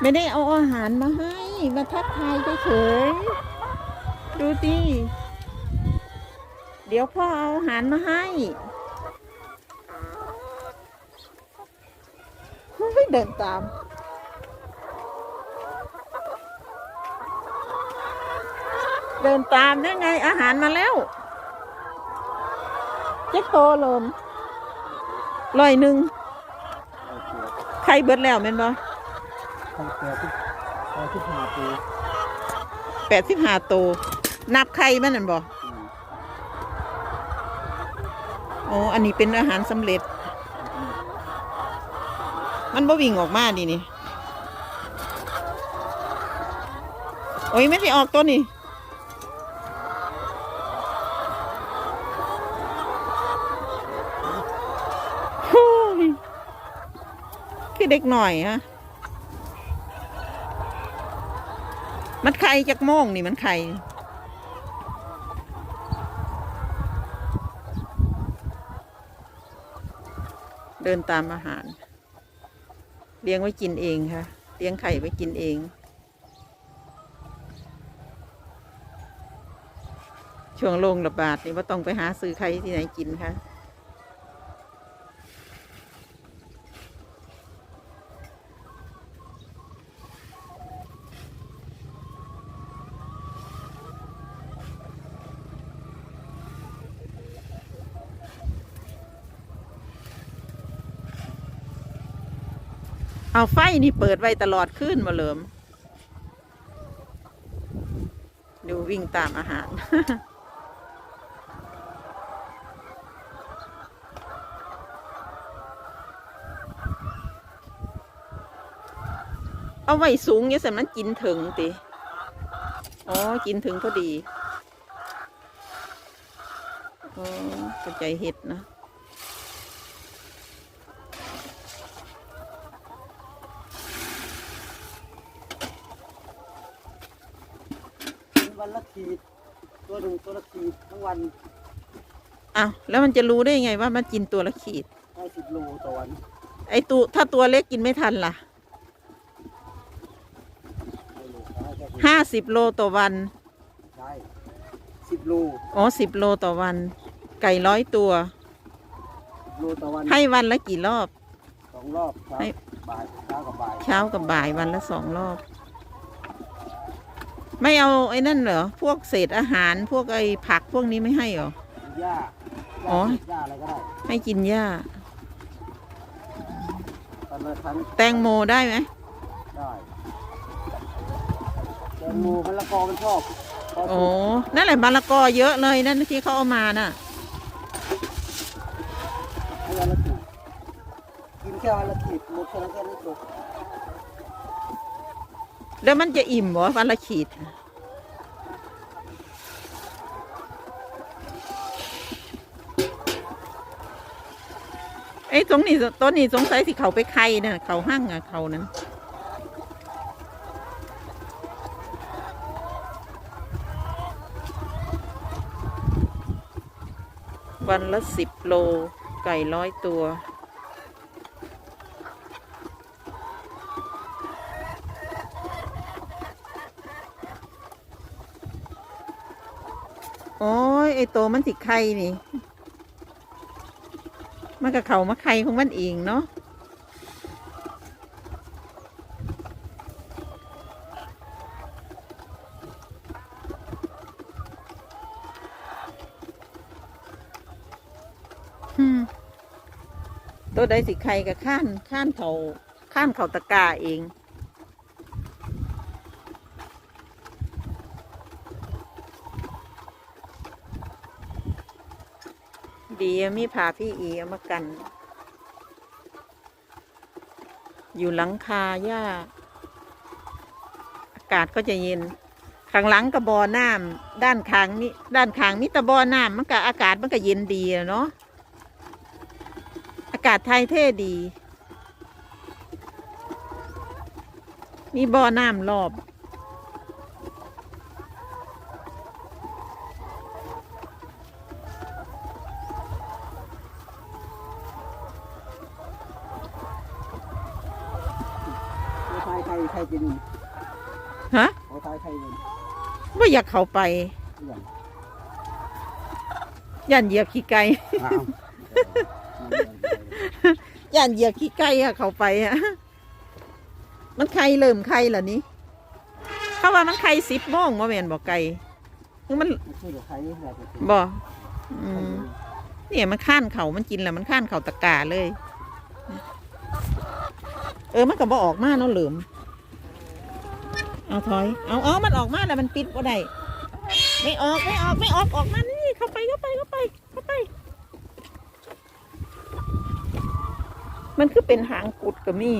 ไม่ได้เอาอาหารมาให้ มาทักทายเฉยๆดูดิเดี๋ยวพ่อเอาอาหารมาให้เฮ้ยเดินตาม เดินตามได้ไงอาหารมาแล้ว เจ๊โตลมลอยหนึ่งใครเบิดแล้วแม่นบ่ ไข่แปดที่แปดที่หาปูแปดสิบห้าตัวนับไข่มันนั่นบ่อืมโอ้อันนี้เป็นอาหารสำเร็จ มันบ่วิ่งออกมาดินี่ โอ้ยไม่ได้ออกตัวนี่ โอ้ยคือเด็กหน่อยฮะ มันไข่จากโมงนี่มันไข่เดินตามอาหาร เลี้ยงไว้กินเองค่ะ เลี้ยงไข่ไว้กินเอง ช่วงโรงระบาดนี่ว่าต้องไปหาซื้อไข่ที่ไหนกินค่ะ เอาไฟนี่เปิดไว้ตลอดขึ้นมาเหลิม ดูวิ่งตามอาหาร เอาไว้สูงเนี่ยสำนั้นกินถึงติอ๋อ กินถึงพอดี อ๋อใจเห็ดนะ วันละขีด ตัวหนึ่งตัวละขีดทั้งวันอ้าวแล้วมันจะรู้ได้ไงว่ามันกินตัวละขีด ได้สิบโลต่อวันไอตัวถ้าตัวเล็กกินไม่ทันล่ะได้โลได้แค่ห้าสิบโลต่อวัน ได้สิบโลอ๋อสิบโลต่อวัน ไก่ร้อยตัวโลต่อวันให้วันละกี่รอบ สองรอบเช้าให้ บ่ายเช้ากับบ่าย เช้ากับบ่ายวันละสองรอบ ไม่เอาไอ้นั่นเหรอ พวกเศษอาหารพวกไอ้ผักพวกนี้ไม่ให้เหรอ หญ้าอ๋อหญ้าอะไรก็ได้ให้กินหญ้า ตอนละครั้งแตงโมได้ไหมได้แตงโมมะละกอมันชอบพอโอ้สุกนั่นแหละมะละกอเยอะเลยนั่นที่เขาเอามาน่ะ ให้วันละขีดกินแค่วันละขีดหมดแค่นั้นแค่นั้นจบ แล้วมันจะอิ่มเหรอวันละขีด ไอ้ตรงนี้ต้นนี้สงสัยสิเขาไปไข่น่ะเขาหั่งอะเขานั้นวันละสิบโล ไก่ร้อยตัว โอ้ยไอโตมันสิไข่นี่ มันกับเขามาไข่ของมันเองเนาะตัวใดสิไข่กับข้านข้านเขาข้านเขาตะกาเอง ดีมีพาพี่อีเอามากัน อยู่หลังคาหญ้า อากาศก็จะเย็นข้างหลังกระบอน้ำด้านข้างนี้ด้านข้างมีตะบอน้ำมันก็อากาศมันก็เย็นดีเนาะอากาศไทยเท่ดี มีบ่อน้ำรอบา ยใครใครกินฮะเขาตายใครกินว่าอยากเข้าไปอย่างย่านเหยียบขี้ไก่อ้าวย่านเหยียบขี้ไก่อะเข้าไปอะมันไข่เริ่มไข่แล้วนี้เขาว่ามันไข่สิบโมงว่าแม่นบอกไก่คือมันไม่ใช่เดี๋ยวใครแบบบ่อืมเนี่ยมันข้านเขามันกินแล้วมันข้านเขาตะกาเลย เออมันก็บอออกมาเนาะเหลิม เอาถอย เอาเอามันออกมาแล้วมันปิดบ่ได้ไม่ออกไม่ออกไม่ออกออกมานี่เข้าไปเข้าไปเข้าไปเข้าไป มันคือเป็นหางกุดก็มี่